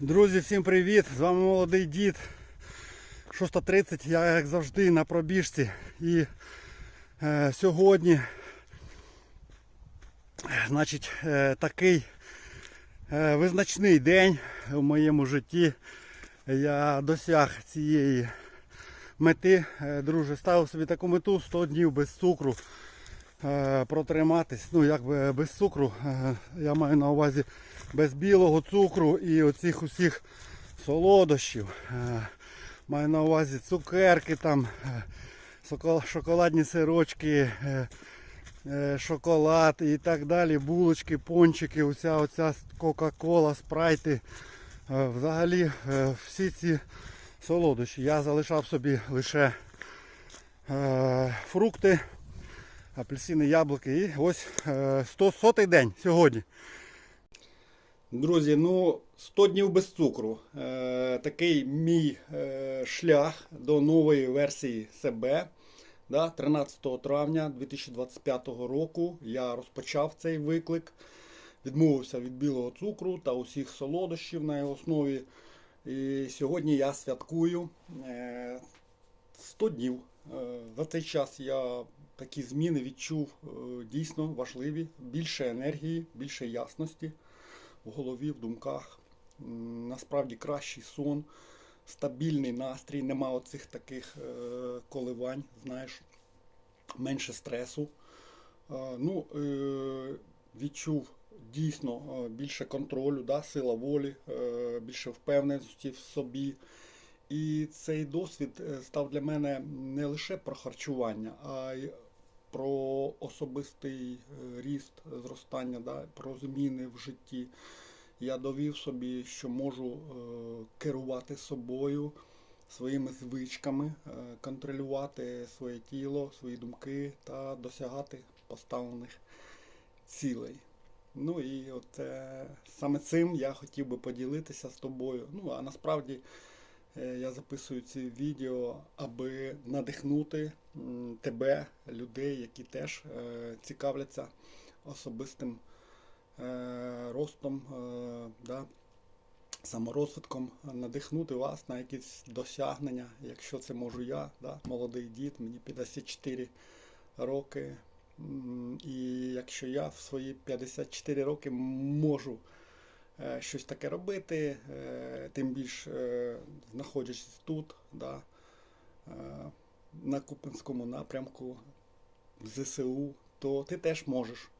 Друзі, всім привіт! З вами молодий дід. 6.30, я як завжди на пробіжці. І е, сьогодні значить, е, такий е, визначний день в моєму житті. Я досяг цієї мети. Е, друже, ставив собі таку мету 100 днів без цукру протриматись. Ну, якби без цукру. Е, я маю на увазі без білого цукру і оцих усіх солодощів. Е, Маю на увазі цукерки, там, е, шоколадні сирочки, е, е, шоколад і так далі, булочки, пончики, уся оця Кока-Кола, спрайти. Е, Взагалі е, всі ці солодощі. Я залишав собі лише е, фрукти, апельсини, яблуки. І ось е, 100 сотий день сьогодні. Друзі, ну 100 днів без цукру. Е, такий мій е, шлях до нової версії себе. Да, 13 травня 2025 року я розпочав цей виклик. Відмовився від білого цукру та усіх солодощів на його основі. І сьогодні я святкую е, 100 днів. Е, За цей час я такі зміни відчув е, дійсно важливі. Більше енергії, більше ясності в голові, в думках. Насправді кращий сон, стабільний настрій, нема оцих таких е, коливань, знаєш, менше стресу. Е, ну, відчув дійсно більше контролю, да, сила волі, більше впевненості в собі. І цей досвід став для мене не лише про харчування, а й про особистий е, ріст, зростання, да, про зміни в житті. Я довів собі, що можу е, керувати собою, своїми звичками, е, контролювати своє тіло, свої думки та досягати поставлених цілей. Ну і от саме цим я хотів би поділитися з тобою. Ну а насправді я записую ці відео, аби надихнути тебе, людей, які теж е, цікавляться особистим е, ростом, е, да, саморозвитком, надихнути вас на якісь досягнення, якщо це можу я, да, молодий дід, мені 54 роки. І якщо я в свої 54 роки можу е, щось таке робити, е, тим більш е, знаходячись тут, да, е, на Купинському напрямку ЗСУ, то ти теж можеш.